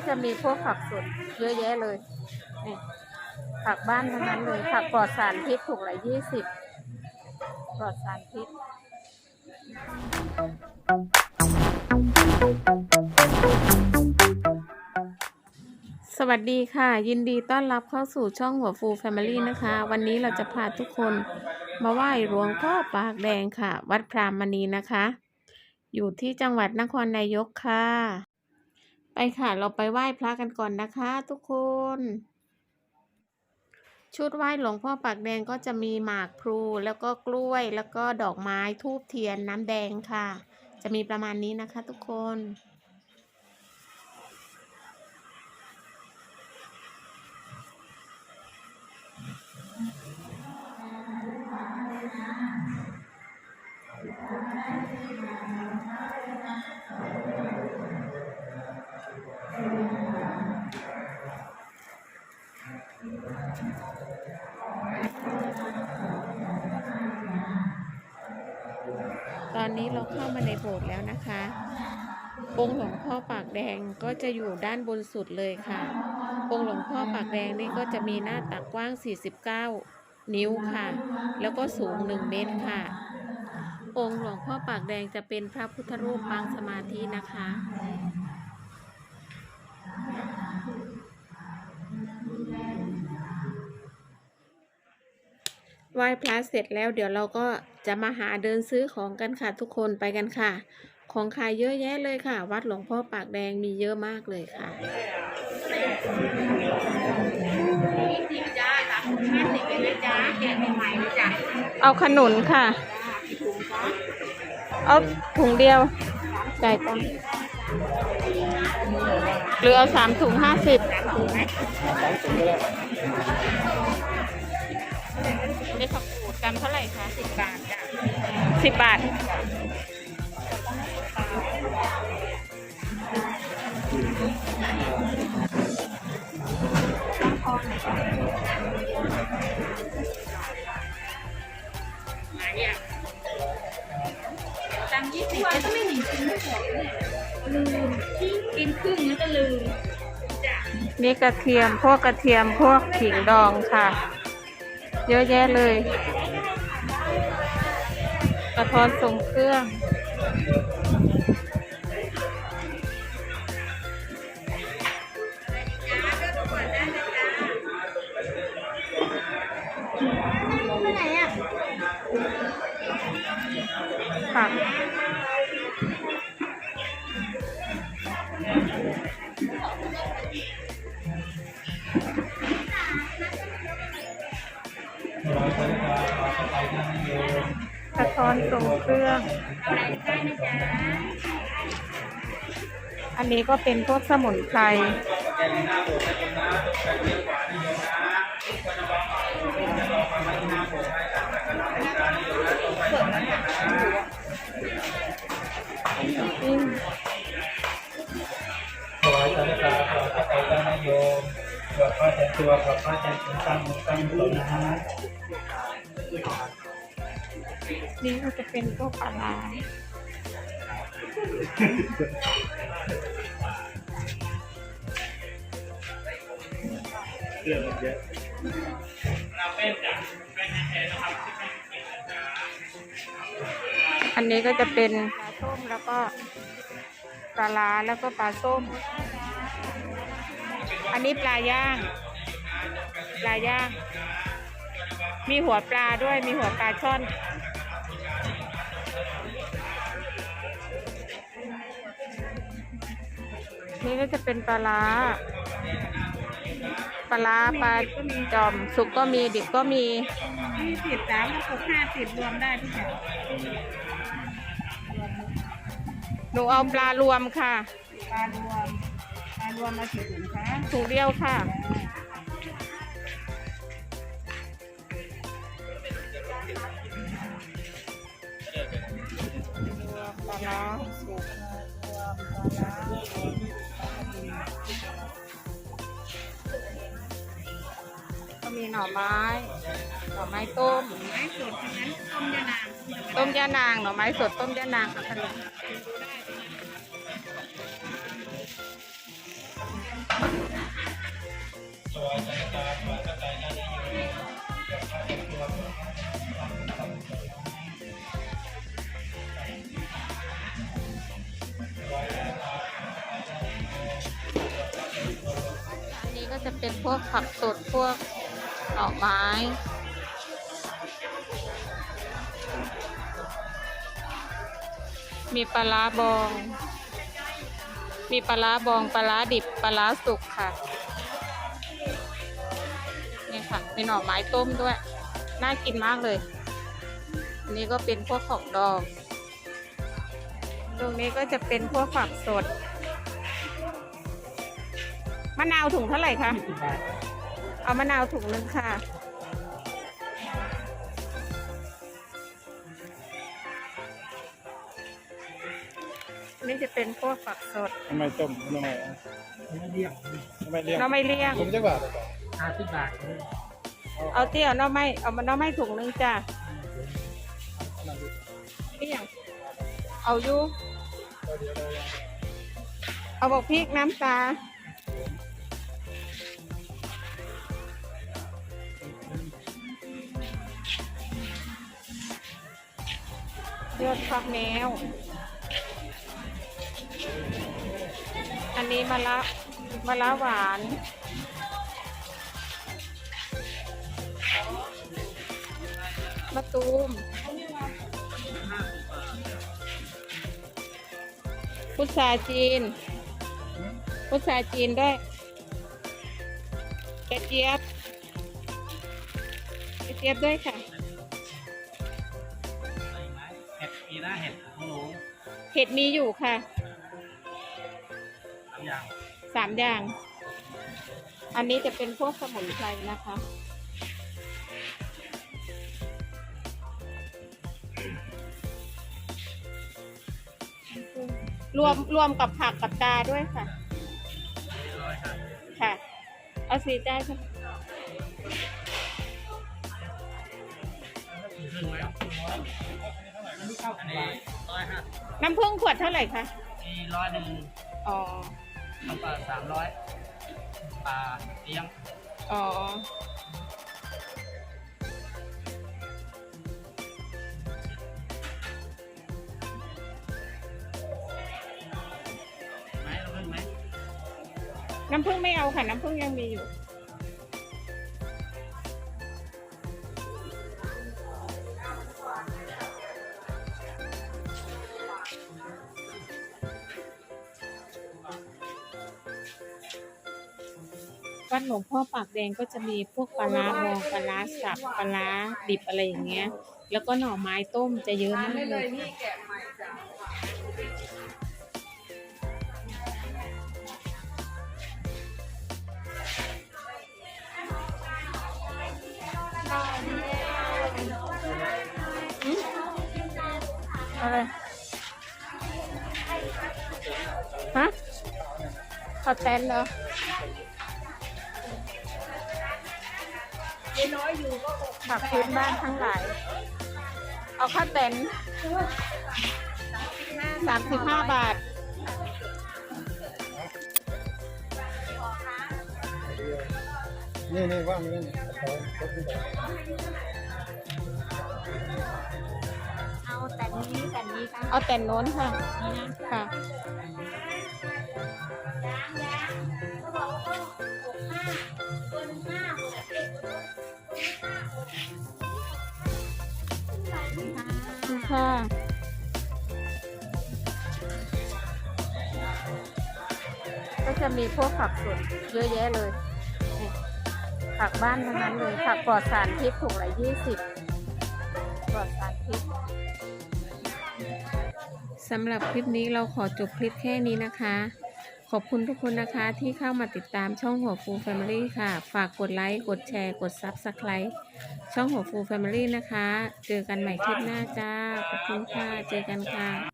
ก็จะมีพวกผักสดเยอะแยะเลยนี่ผักบ้านทั้งนั้นเลยผักปลอดสารพิษถูกละยี่สิบปลอดสารพิษสวัสดีค่ะ ยินดีต้อนรับเข้าสู่ช่องหัวฟูแฟมิลี่นะคะ วันนี้เราจะพาทุกคนมาไหว้หลวงพ่อปากแดงค่ะ วัดพรามณีนะคะ อยู่ที่จังหวัดนครนายกค่ะ ไปค่ะเราไปไหว้พระกันก่อนนะคะทุกคน ชุดไหว้หลวงพ่อปากแดงก็จะมีหมากพลูแล้วก็กล้วยแล้วก็ดอกไม้ทูบเทียนน้ำแดงค่ะ จะมีประมาณนี้นะคะทุกคน อนนี้เราเข้ามาในโบสถ์แล้วนะคะ องค์หลวงพ่อปากแดงก็จะอยู่ด้านบนสุดเลยค่ะ องค์หลวงพ่อปากแดงนี่ก็จะมีหน้าตักกว้าง 49 นิ้วค่ะ แล้วก็สูง 1 เมตรค่ะ องค์หลวงพ่อปากแดงจะเป็นพระพุทธรูปปางสมาธินะคะ ไหว้พระเสร็จแล้วเดี๋ยวเราก็จะมาหาเดินซื้อของกันค่ะทุกคนไปกันค่ะ ของขายเยอะแยะเลยค่ะ วัดหลวงพ่อปากแดงมีเยอะมากเลยค่ะสิบจ้าสามถุงห้าสิบเลยนะจ้าแกะใหม่ๆเลยจ้ะเอาขนุนค่ะถุงจ้าเอาถุงเดียวจ่ายตังค์หรือเอาสามถุงห้าสิบ สามถุงไหมได้ผักกูดกันเท่าไหร่คะสิบบาทจ้ะสิบบาทไหนอะตังยี่สิบก็ไม่หนีกินไม่หมดเนี่ยลืมกินครึ่งแล้วก็ลืมจ้ะนี่กระเทียม พวกกระเทียม พวกขิงดองค่ะ เยอะแยะเลย กระท้อนทรงเครื่อง ระท้อนทรงเครื่อง อันนี้ก็เป็นพวกสมุนไพรอืมถวายสังฆทานขอพระไตรเจ้านายโยมขอพระแทนตัวนถึงตั้งตั้งมุนะฮะ นี่ก็จะเป็นพวกปลาร้าเรื่องมันเยอะอันนี้ก็จะเป็นปลาส้มแล้วก็ปลาร้าแล้วก็ปลาส้ม อันนี้ปลาย่าง ปลาย่าง มีหัวปลาด้วย มีหัวปลาช่อน นี่ก็จะเป็นปลาร้าปลาร้าปลาจอมสุกก็มีดิบก็มียี่สิบสามกระปุกห้าสิบรวมได้ทุกอย่างหนูเอาปลารวมค่ะ ปลารวมปลารวมมากี่ถุงคะถุงเดียวค่ะ ปลาร้าก็ มีหน่อไม้ หน่อไม้ต้ม ไม้สดทั้งนั้นต้มยานางต้มยานาง หน่อไม้สดต้มยานางค่ะขนมดูได้ตัวจันตา จะเป็นพวกผักสดพวกหน่อไม้ มีปลาร้าบอง มีปลาร้าบองปลาร้าดิบปลาร้าสุกค่ะนี่ค่ะมีหน่อไม้ต้มด้วย น่ากินมากเลย อันนี้ก็เป็นพวกของดอง ตรงนี้ก็จะเป็นพวกผักสด มะนาวถุงเท่าไหร่คะสิบบาทเอามะนาวถุงหนึงค่ะ นี่จะเป็นพวกผักสดทำไมต้มทำไมไม่เรียกทำไมเลี้ยงหน้อไม่เลี้ยงผมจะบาทเลยห้าสิบบาทเอาเตี้ยวหน้อไม่เอามาหน้อไม่ถุงหนึงจ้ะเลี้ยงเอาอยู่เอาบอกพริกน้ำตา ยอดฟักแมว อันนี้มะละมะละหวาน มะตูมพุทราจีน พุทราจีนด้วยกระเจี๊ยบ เจี๊ยบด้วยค่ะ เห็ดปีหน้าเห็ดของหนูเห็ดมีอยู่ค่ะสามอย่างสามอย่าง อันนี้จะเป็นพวกสมุนไพรนะคะ รวมรวมกับผักกับตาด้วยค่ะ ค่ะ เอาสีได้ค่ะค รึ่งแล้วอันนี้ร้อยห้าน้ำผึ้งขวดเท่าไหร่คะมีร้อยหนึ่งอ๋อน้ำปลาสามร้อยปลาเลี้ยงอ๋อไหมเราเพิ่งไหมน้ำผึ้งไม่เอาค่ะ น้ำผึ้งยังมีอยู่ วัดหลวงพ่อปากแดงก็จะมีพวกปลาร้าบองปลาร้าสับปลาร้าดิบอะไรอย่างเงี้ย แล้วก็หน่อไม้ต้มจะเยอะมากเลยค่ะอืมอะไรฮะขอแตนเหรอ ผักพื้นบ้านทั้งหลาย เอาข้าวเต็นสามสิบห้าบาท นี่นี่ว่างไม่ได้เนี่ยขอขอขึ้นไปเอาแต่นี้แต่นี้ค่ะเอาแต่นโน้นค่ะค่ะ ค่ะ ก็จะมีพวกผักสดเยอะแยะเลย ผักบ้านทั้งนั้นเลย ผักปลอดสารพิษถุงละยี่สิบปลอดสารพิษสำหรับคลิปนี้เราขอจบคลิปแค่นี้นะคะ ขอบคุณทุกคนนะคะที่เข้ามาติดตามช่องหัวฟูแฟมิลี่ค่ะ ฝากกดไลค์ กดแชร์ กดซับสไครต์ช่องหัวฟูแฟมิลี่นะคะ เจอกันใหม่คลิปหน้าจ้า ขอบคุณค่ะ เจอกันค่ะ